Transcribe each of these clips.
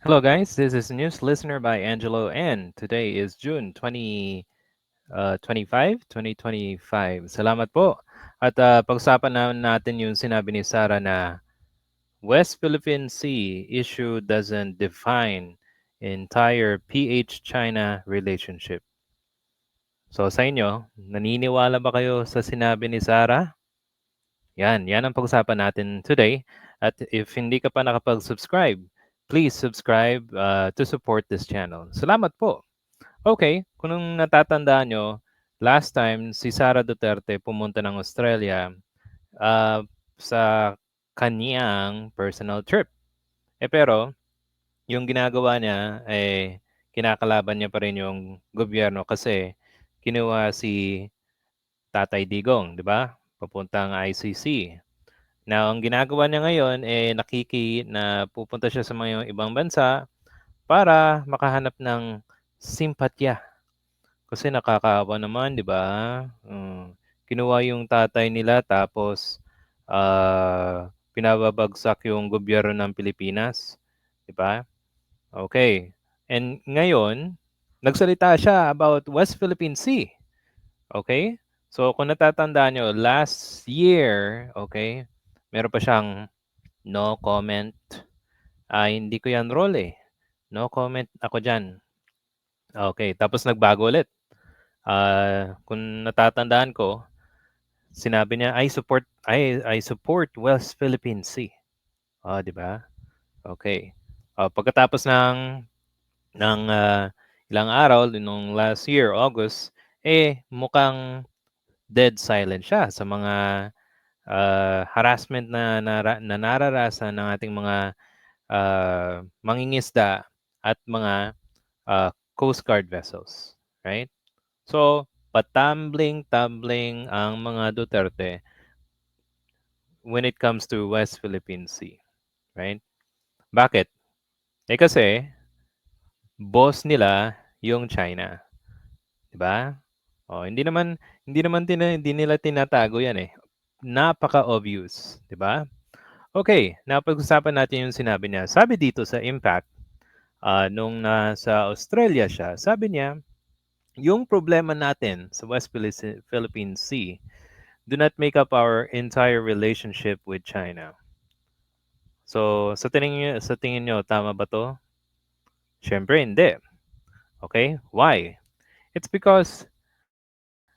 Hello, guys. This is News Listener by Angelo, and today is June 20, uh, 25, 2025. Salamat po. At uh, pag-usapan na natin yung sinabi ni Sarah na West Philippine Sea issue doesn't define entire PH-China relationship. So sa inyo, naniniwala ba kayo sa sinabi ni Sarah? Yan, yan ang pag-usapan natin today. At if hindi ka pa nakapag-subscribe, please subscribe uh, to support this channel. Salamat po. Okay, kung natatandaan nyo, last time si Sara Duterte pumunta ng Australia uh, sa kanyang personal trip. Eh pero, yung ginagawa niya, eh, kinakalaban niya pa rin yung gobyerno kasi kinuha si Tatay Digong, di ba? Papuntang ICC. Now, ang ginagawa niya ngayon, eh, nakiki na pupunta siya sa mga ibang bansa para makahanap ng simpatya. Kasi nakakaawa naman, di ba? Um, kinuha yung tatay nila tapos uh, pinababagsak yung gobyerno ng Pilipinas. Di ba? Okay. And ngayon, nagsalita siya about West Philippine Sea. Okay? So, kung natatandaan nyo, last year, okay, meron pa siyang no comment. Ah, hindi ko yan role eh. No comment ako dyan. Okay, tapos nagbago ulit. Uh, kung natatandaan ko, sinabi niya, I support I I support West Philippine Sea. Ah, di ba? Okay. Uh, pagkatapos ng ng uh, ilang araw nung last year, August, eh mukhang dead silent siya sa mga uh, harassment na, na, na nararasan ng ating mga uh, mangingisda at mga uh, Coast Guard vessels. Right? So, patambling-tambling ang mga Duterte when it comes to West Philippine Sea. Right? Bakit? Eh kasi, boss nila yung China. 'Di ba? Oh, hindi naman hindi naman tina, hindi nila tinatago 'yan eh. Napaka-obvious, 'di ba? Okay, napag-usapan natin yung sinabi niya. Sabi dito sa Impact, uh, nung nasa Australia siya, sabi niya, yung problema natin sa West Philippine Sea do not make up our entire relationship with China. So, sa tingin niyo, sa tingin niyo tama ba 'to? Syempre hindi. Okay? Why? It's because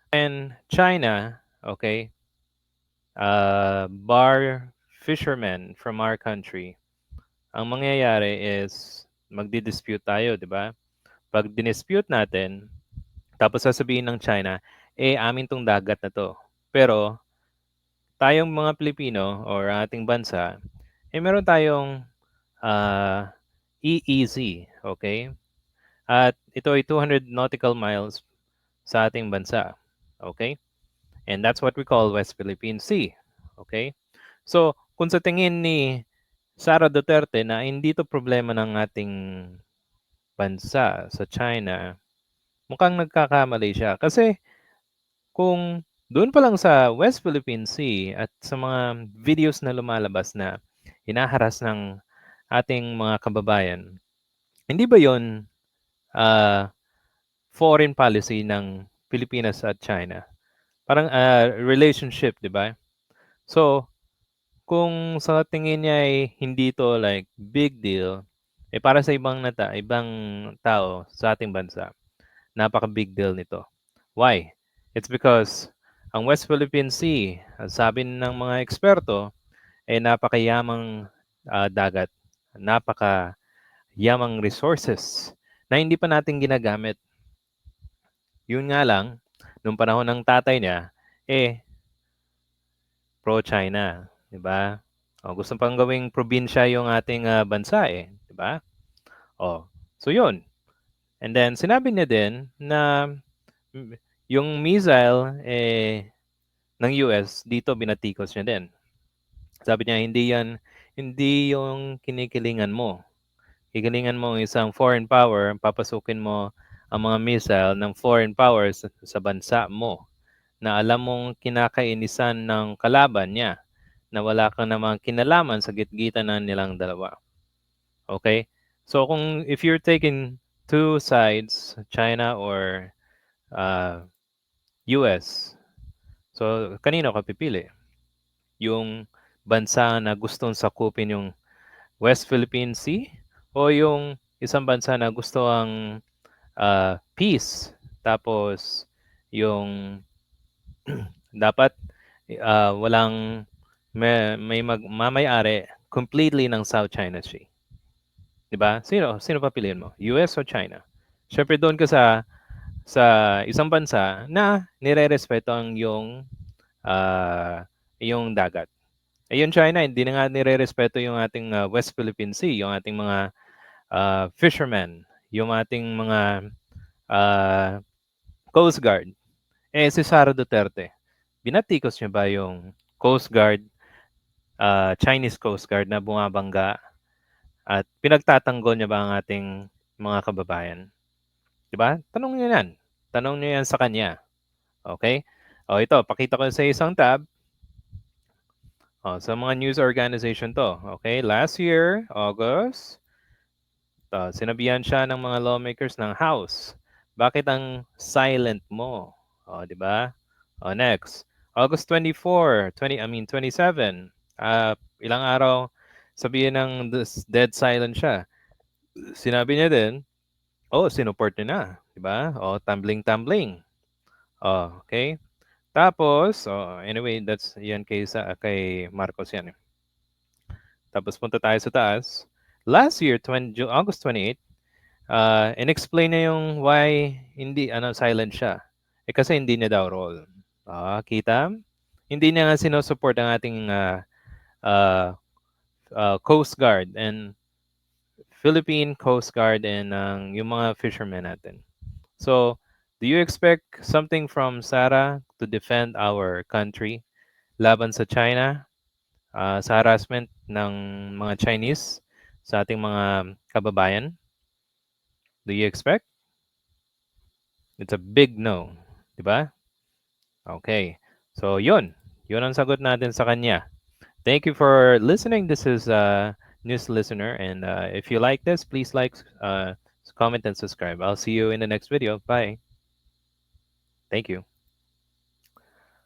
in China, okay, uh, bar fishermen from our country, ang mangyayari is magdi-dispute tayo, di ba? Pag dinispute natin, tapos sasabihin ng China, eh, amin tong dagat na to. Pero, tayong mga Pilipino or ating bansa, eh, meron tayong uh, EEZ, okay? At ito ay 200 nautical miles sa ating bansa. Okay? And that's what we call West Philippine Sea. Okay? So, kung sa tingin ni Sara Duterte na hindi to problema ng ating bansa sa China, mukhang nagkakamali siya. Kasi kung doon pa lang sa West Philippine Sea at sa mga videos na lumalabas na hinaharas ng ating mga kababayan, hindi ba yon uh, foreign policy ng Pilipinas at China. Parang uh, relationship, di ba? So, kung sa tingin niya ay hindi to like big deal, eh para sa ibang nata, ibang tao sa ating bansa, napaka big deal nito. Why? It's because ang West Philippine Sea, sabi ng mga eksperto, ay eh, napakayamang uh, dagat, napaka yamang resources na hindi pa natin ginagamit yun nga lang, nung panahon ng tatay niya, eh, pro-China, di ba? O, gusto pang gawing probinsya yung ating uh, bansa eh, di ba? O, so yun. And then, sinabi niya din na yung missile eh, ng US, dito binatikos niya din. Sabi niya, hindi yan, hindi yung kinikilingan mo. Kikilingan mo isang foreign power, papasukin mo ang mga missile ng foreign powers sa bansa mo na alam mong kinakainisan ng kalaban niya na wala kang namang kinalaman sa gitgitan ng nilang dalawa. Okay? So kung if you're taking two sides, China or uh, US, so kanino ka pipili? Yung bansa na gustong sakupin yung West Philippine Sea o yung isang bansa na gusto ang uh, peace tapos yung dapat uh, walang may, may mag, mamayari completely ng South China Sea. 'Di ba? Sino sino papiliin mo? US o China? Syempre doon ka sa sa isang bansa na nire-respeto ang yung uh, yung dagat. Yung China hindi na nga nire-respeto yung ating uh, West Philippine Sea, yung ating mga uh, fishermen, yung ating mga uh, Coast Guard. Eh si Sara Duterte, binatikos niya ba yung Coast Guard, uh, Chinese Coast Guard na bumabangga at pinagtatanggol niya ba ang ating mga kababayan? 'Di ba? Tanong niyo 'yan. Tanong niyo 'yan sa kanya. Okay? O ito, pakita ko sa isang tab. O, sa mga news organization to. Okay? Last year, August, to, sinabihan siya ng mga lawmakers ng House. Bakit ang silent mo? O, 'di ba? O, next. August 24, 20, I mean 27. Uh, ilang araw sabihin ng dead silent siya. Sinabi niya din, oh, sinuport niya na, 'di ba? Oh, tumbling-tumbling. Oh, okay? Tapos, oh, anyway, that's yan kay, sa, kay Marcos yan. Eh. Tapos punta tayo sa taas. Last year, 20, August 28, uh, in-explain niya yung why hindi, ano, silent siya. Eh kasi hindi niya daw role. Ah, kita? Hindi niya nga sinusupport ang ating uh, uh, uh, Coast Guard and Philippine Coast Guard and uh, yung mga fishermen natin. So, do you expect something from Sarah to defend our country laban sa China, uh, sa harassment ng mga Chinese sa ating mga kababayan? Do you expect? It's a big no, di ba? Okay. So, yun. Yun ang sagot natin sa kanya. Thank you for listening. This is uh, News Listener. And uh, if you like this, please like, uh, comment, and subscribe. I'll see you in the next video. Bye. Thank you.